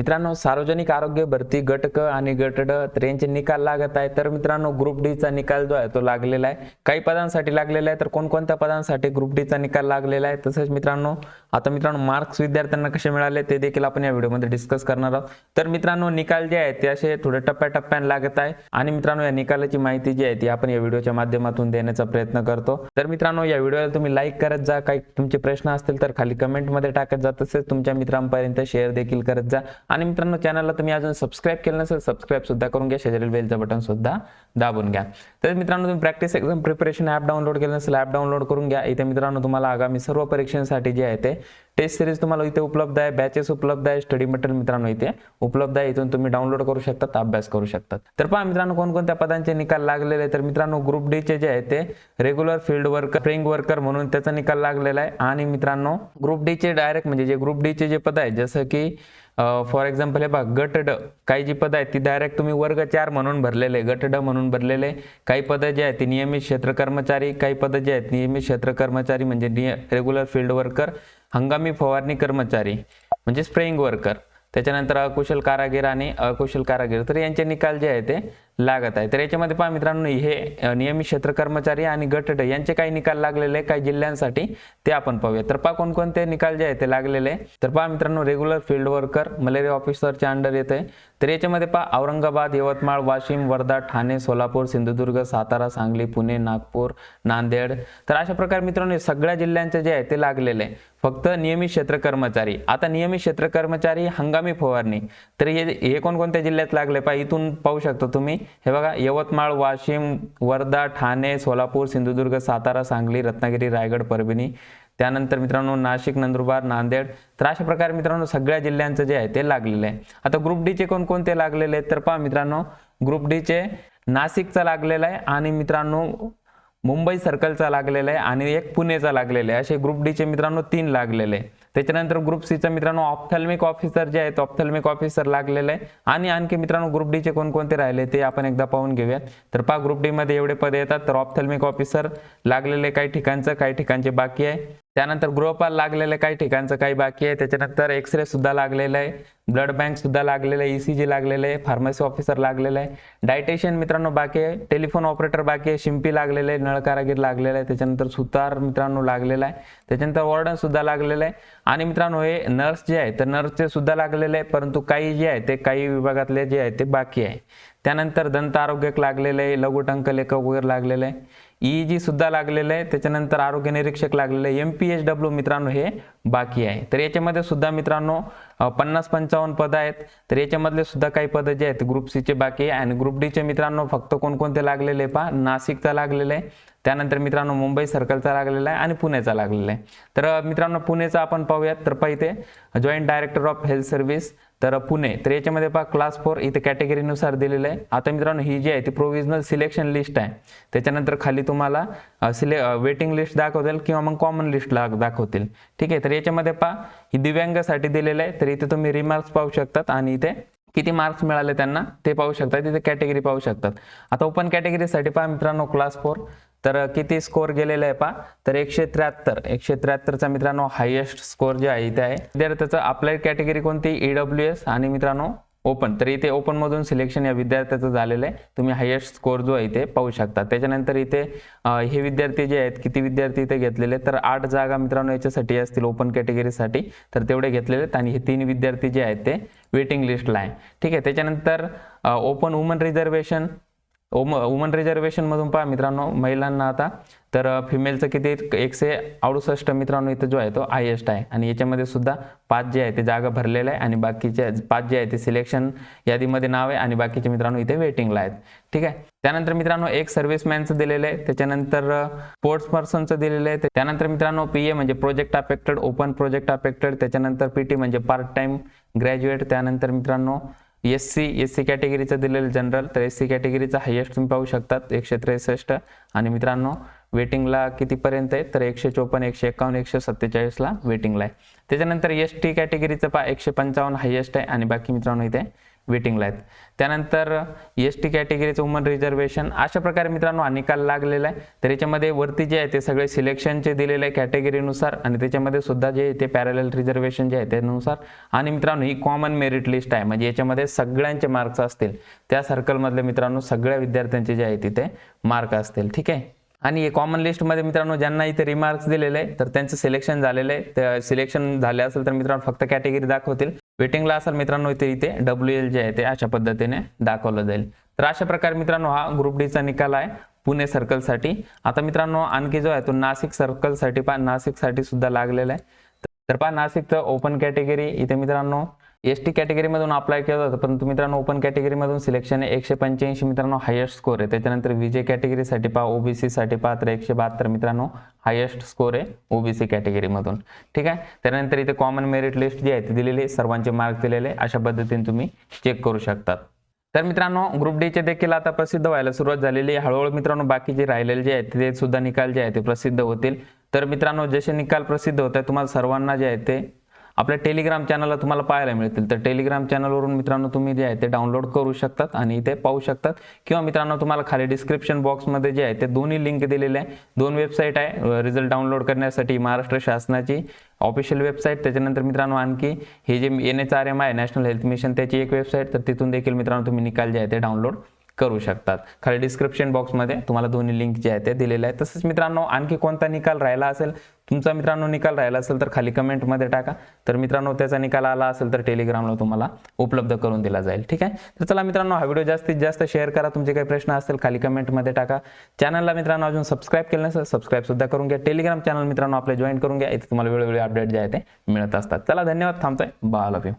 मित्रांनो सार्वजनिक आरोग्य भरती गट क आणि गट ड यांचे निकाल लागत आहे तर मित्रांनो ग्रुप डी चा निकाल जो आहे तो लागलेला आहे. काही पदांसाठी लागलेला आहे तर कोणकोणत्या पदांसाठी ग्रुप डी चा निकाल लागलेला आहे? तसंच मित्रांनो आता मित्रांनो मार्क्स विद्यार्थ्यांना कसे मिळाले ते देखील आपण या व्हिडिओमध्ये डिस्कस करणार आहोत. तर मित्रांनो निकाल जे आहेत ते असे थोडे टप्प्याटप्प्याने लागत आहे. आणि मित्रांनो या निकालाची माहिती जी आहे ती आपण या व्हिडिओच्या माध्यमातून देण्याचा प्रयत्न करतो. तर मित्रांनो या व्हिडिओला तुम्ही लाईक करत जा. काही तुमचे प्रश्न असतील तर खाली कमेंटमध्ये टाकत जा. तसेच तुमच्या मित्रांपर्यंत शेअर देखील करत जा. आणि मित्रांनो चॅनलला तुम्ही अजून सबस्क्राईब केलं नसेल सबस्क्राईब सुद्धा करून घ्या. शेजारील बेलचं बटन सुद्धा दाबून घ्या. तर मित्रांनो तुम्ही practice exam preparation app download केलं नसेल ॲप डाउनलोड करून घ्या. इथे मित्रांनो तुम्हाला आगामी सर्व परीक्षांसाठी जे आहे ते टेस्ट सिरीज तुम्हाला इथे उपलब्ध आहे बॅचेस उपलब्ध आहे स्टडी मटेरियल मित्रांनो इथे उपलब्ध आहे. इथून तुम्ही डाउनलोड करू शकतात अभ्यास करू शकतात. तर पहा मित्रांनो कोणकोणत्या पदांचे निकाल लागलेले तर मित्रांनो ग्रुप डी चे जे आहे ते regular field worker spring worker म्हणून त्याचा निकाल लागलेला आहे. आणि मित्रांनो ग्रुप डी चे डायरेक्ट म्हणजे जे ग्रुप डी चे जे पद आहे जसं की फॉर एक्झाम्पल हे बघा गट ड काही जी पदं आहेत ती डायरेक्ट तुम्ही वर्ग चार म्हणून भरलेले गट ड म्हणून भरलेले काही पदं जे आहेत ती नियमित क्षेत्र कर्मचारी काही पदं जे आहेत नियमित क्षेत्र कर्मचारी म्हणजे निय रेग्युलर फील्ड वर्कर हंगामी फवारणी कर्मचारी म्हणजे स्प्रेइंग वर्कर त्याच्यानंतर अकुशल कारागीर आणि अकुशल कारागीर. तर यांचे निकाल जे आहे ते लागत आहे. तर याच्यामध्ये पहा मित्रांनो हे नियमित क्षेत्र कर्मचारी आणि गटट यांचे काही निकाल लागलेले आहे काही जिल्ह्यांसाठी ते आपण पाहूया तर पहा कोणकोणते निकाल जे आहे ते लागलेले आहे तर पहा मित्रांनो रेग्युलर फील्ड वर्कर मलेरिया ऑफिसरच्या अंडर येत आहे तर याच्यामध्ये पहा औरंगाबाद यवतमाळ वाशिम वर्धा ठाणे सोलापूर सिंधुदुर्ग सातारा सांगली पुणे नागपूर नांदेड. तर अशा प्रकारे मित्रांनो सगळ्या जिल्ह्यांचे जे आहे ते लागलेले आहे फक्त नियमित क्षेत्र कर्मचारी. आता नियमित क्षेत्र कर्मचारी हंगामी फवारणी. तर हे हे कोणकोणत्या जिल्ह्यात लागले? पहा इथून पाहू शकता तुम्ही. हे बघा यवतमाळ वाशिम वर्धा ठाणे सोलापूर सिंधुदुर्ग सातारा सांगली रत्नागिरी रायगड परभणी. त्यानंतर मित्रांनो नाशिक नंदुरबार नांदेड. तर अशा प्रकारे मित्रांनो सगळ्या जिल्ह्यांचं जे आहे ते लागलेलं आहे. आता ग्रुप डीचे कोणकोणते लागलेले आहेत तर पहा मित्रांनो ग्रुप डीचे नाशिकचा लागलेला आहे आणि मित्रांनो मुंबई सर्कलचा लागलेला आहे आणि एक पुणेचा लागलेला आहे. असे ग्रुप डीचे मित्रांनो तीन लागलेले आहे. त्याच्यानंतर ग्रुप सीचा मित्रांनो ऑप्थॅल्मिक ऑफिसर जे आहेत ऑप्थॅल्मिक ऑफिसर लागलेले आहे. आणि आणखी मित्रांनो ग्रुप डीचे कोणकोणते राहिले ते आपण एकदा पाहून घेऊयात. तर पहा ग्रुप डी मध्ये एवढे पद येतात. तर ऑप्थॅल्मिक ऑफिसर लागलेले काही ठिकाणचं काही ठिकाणचे बाकी आहे. त्यानंतर गृहपाल लागलेलं काही ठिकाणचं काही बाकी आहे. त्याच्यानंतर एक्सरे सुद्धा लागलेलं आहे. ब्लड बँक सुद्धा लागलेलं आहे. ईसीजी लागलेलं आहे. फार्मसी ऑफिसर लागलेलं आहे. डायटेशियन मित्रांनो बाकी आहे. टेलिफोन ऑपरेटर बाकी आहे. शिंपी लागलेलं आहे. नळकारागीर लागलेलं आहे. त्याच्यानंतर सुतार मित्रांनो लागलेला आहे. त्याच्यानंतर वॉर्डन सुद्धा लागलेलं आहे. आणि मित्रांनो हे नर्स जे आहे तर नर्सचे सुद्धा लागलेले आहे. परंतु काही जे आहे ते काही विभागातले जे आहे ते बाकी आहे. त्यानंतर दंत आरोग्यक लागलेलं आहे लघुटंक लेखक वगैरे लागलेलं आहे ई जी सुद्धा लागलेलं आहे त्याच्यानंतर आरोग्य निरीक्षक लागलेलं आहे एम पी एच डब्ल्यू मित्रांनो हे बाकी आहे. तर याच्यामध्ये सुद्धा मित्रांनो पन्नास पंचावन्न पदं आहेत. तर याच्यामधले सुद्धा काही पदं जे आहेत ग्रुप सीचे बाकी आहे. आणि ग्रुप डीचे मित्रांनो फक्त कोणकोणते लागलेले आहे पहा? नाशिकचा लागलेलं आहे त्यानंतर मित्रांनो मुंबई सर्कलचा लागलेला आहे आणि पुण्याचा लागलेला आहे. तर मित्रांनो पुणेचा आपण पाहूयात. तर पहा joint director of health service तर पुणे तर याच्यामध्ये पहा क्लास फोर इथे कॅटेगरीनुसार दिलेलं आहे. आता मित्रांनो ही जी आहे ती प्रोव्हिजनल सिलेक्शन लिस्ट आहे. त्याच्यानंतर खाली तुम्हाला सिले वेटिंग लिस्ट दाखवतील किंवा मग कॉमन लिस्ट दाखवतील. ठीक आहे तर याच्यामध्ये पहा ही दिव्यांगासाठी दिलेलं आहे. तर इथे तुम्ही रिमार्क्स पाहू शकतात आणि इथे किती मार्क्स मिळाले त्यांना ते पाहू शकतात. तिथे कॅटेगरी पाहू शकतात. आता ओपन कॅटेगरीसाठी पहा मित्रांनो क्लास फोर तर किती स्कोअर गेलेला आहे पहा. तर एकशे त्र्याहत्तर. एकशे त्र्याहत्तरचा मित्रांनो हायेस्ट स्कोअर जे आहे इथे आहे. विद्यार्थ्याचं अप्लाइड कॅटेगरी कोणती? ईडब्ल्यू एस आणि मित्रांनो ओपन तर इथे ओपन मधून सिलेक्शन या विद्यार्थ्याचं झालेलं आहे. तुम्ही हायेस्ट स्कोअर जो आहे इथे पाहू शकता. त्याच्यानंतर इथे हे विद्यार्थी जे आहेत किती विद्यार्थी इथे घेतलेले आहेत? तर आठ जागा मित्रांनो याच्यासाठी असतील ओपन कॅटेगरीसाठी तर तेवढे घेतलेले आहेत. आणि हे तीन विद्यार्थी जे आहेत ते वेटिंग लिस्टला आहे ठीक आहे त्याच्यानंतर ओपन वुमन रिझर्वेशन ओम वुमन रिझर्वेशनमधून पहा मित्रांनो महिलांना आता. तर फिमेलचं किती एकशे अडुसष्ट मित्रांनो इथं जो आहे तो हायेस्ट आहे. आणि याच्यामध्ये सुद्धा पाच जे आहे ते जागा भरलेल्या आहे आणि बाकीचे पाच जे आहे ते सिलेक्शन यादीमध्ये नाव आहे आणि बाकीचे मित्रांनो इथे वेटिंगला आहेत. ठीक आहे? त्यानंतर मित्रांनो एक सर्व्हिसमॅनचं दिलेलं आहे. त्याच्यानंतर स्पोर्ट्स पर्सनचं दिलेलं आहे. त्यानंतर मित्रांनो पी ए म्हणजे project affected open project affected त्याच्यानंतर पी टी म्हणजे पार्ट टाइम ग्रॅज्युएट त्यानंतर मित्रांनो एस सी एस सी कॅटेगरीचं दिलेलं जनरल तर एस सी कॅटेगरीचा हायेस्ट तुम्ही पाहू शकतात एकशे त्रेसष्ट. आणि मित्रांनो वेटिंगला कितीपर्यंत आहे? तर एकशे चोपन्न एकशे एकावन्न एकशे सत्तेचाळीसला वेटिंगला आहे. त्याच्यानंतर एस टी कॅटेगरीचं पा एकशे पंचावन्न हायेस्ट आहे. आणि बाकी मित्रांनो इथे वेटिंगला आहेत. त्यानंतर एस टी कॅटेगरीचं वुमन रिझर्वेशन अशा प्रकारे मित्रांनो हा निकाल लागलेला आहे. तर याच्यामध्ये वरती जे आहे ते सगळे सिलेक्शनचे दिलेले आहे कॅटेगरीनुसार आणि त्याच्यामध्ये सुद्धा जे आहे ते पॅरेल रिझर्वेशन जे आहे त्यानुसार. आणि मित्रांनो ही कॉमन मेरिट लिस्ट आहे. म्हणजे याच्यामध्ये सगळ्यांचे मार्क्स असतील. त्या सर्कलमधले मित्रांनो सगळ्या विद्यार्थ्यांचे जे आहे तिथे मार्क असतील. ठीक आहे? आणि कॉमन लिस्टमध्ये मित्रांनो ज्यांना इथे रिमार्क्स दिलेले आहे तर त्यांचं सिलेक्शन झालेलं आहे. तर सिलेक्शन झाले असेल तर मित्रांनो फक्त कॅटेगरी दाखवतील. वेटिंगला असाल मित्रांनो इथे इथे डब्ल्यू एल जे आहे ते अशा पद्धतीने दाखवलं जाईल. तर अशा प्रकारे मित्रांनो हा ग्रुप डीचा निकाल आहे पुणे सर्कलसाठी आता मित्रांनो आणखी जो आहे तो नाशिक सर्कलसाठी पहा नाशिकसाठी सुद्धा लागलेला आहे. तर पहा नाशिकचं ओपन कॅटेगरी इथे मित्रांनो एस टी कॅटेगरीमधून अप्लाय केलं जातं परंतु मित्रांनो ओपन कॅटेगरीमधून सिलेक्शन आहे एकशे पंच्याऐंशी मित्रांनो हायेस्ट स्कोर आहे. त्याच्यानंतर विजय कॅटेगरीसाठी पहा ओबीसीसाठी पहा तर एकशे बहात्तर मित्रांनो हायेस्ट स्कोर आहे ओबीसी कॅटेगरीमधून ठीक आहे? त्यानंतर इथे कॉमन मेरिट लिस्ट जी आहे ती दिलेली आहे सर्वांचे मार्क दिलेले अशा पद्धतीने तुम्ही चेक करू शकतात. तर मित्रांनो ग्रुप डीचे देखील आता प्रसिद्ध व्हायला सुरुवात झालेली आहे. हळूहळू मित्रांनो बाकी जे राहिलेले जे आहेत ते सुद्धा निकाल जे आहेत ते प्रसिद्ध होतील. तर मित्रांनो जसे निकाल प्रसिद्ध होत आहेत तुम्हाला सर्वांना जे आहे ते आपल्या टेलिग्राम चॅनलला तुम्हाला पाहायला मिळतील. तर टेलिग्राम चॅनलवरून मित्रांनो तुम्ही जे आहे ते डाउनलोड करू शकतात आणि इथे पाहू शकतात. किंवा मित्रांनो तुम्हाला खाली डिस्क्रिप्शन बॉक्समध्ये जे आहे ते दोन्ही लिंक दिलेले आहे. दोन वेबसाईट आहे. रिझल्ट डाउनलोड करण्यासाठी महाराष्ट्र शासनाची ऑफिशियल वेबसाईट त्याच्यानंतर मित्रांनो आणखी हे जे एन एच आर एम आहे नॅशनल हेल्थ मिशन त्याची एक वेबसाईट तर तिथून देखील मित्रांनो तुम्ही निकाल जे आहे ते डाउनलोड करू शकतात. खाली डिस्क्रिप्शन बॉक्समध्ये तुम्हाला दोन्ही लिंक जे आहे ते दिलेले आहे तसंच मित्रांनो आणखी कोणता निकाल राहिला असेल तुमचा मित्रांनो निकाल राहिला असेल तर खाली कमेंटमध्ये टाका. तर मित्रांनो त्याचा निकाल आला असेल तर टेलिग्रामला तुम्हाला उपलब्ध करून दिला जाईल. ठीक आहे? तर चला मित्रांनो हा व्हिडिओ जास्तीत जास्त शेअर करा. तुमचे काही प्रश्न असतील खाली कमेंटमध्ये टाका. चॅनलला मित्रांनो अजून सबस्क्राईब केलं नसेल सबस्क्राईब सुद्धा करून घ्या. टेलिग्राम चॅनल मित्रांनो आपले जॉईन करून घ्या. इथे तुम्हाला वेळोवेळी अपडेट जे आहे ते मिळत असतात. चला धन्यवाद. थांबतोय. Bye love you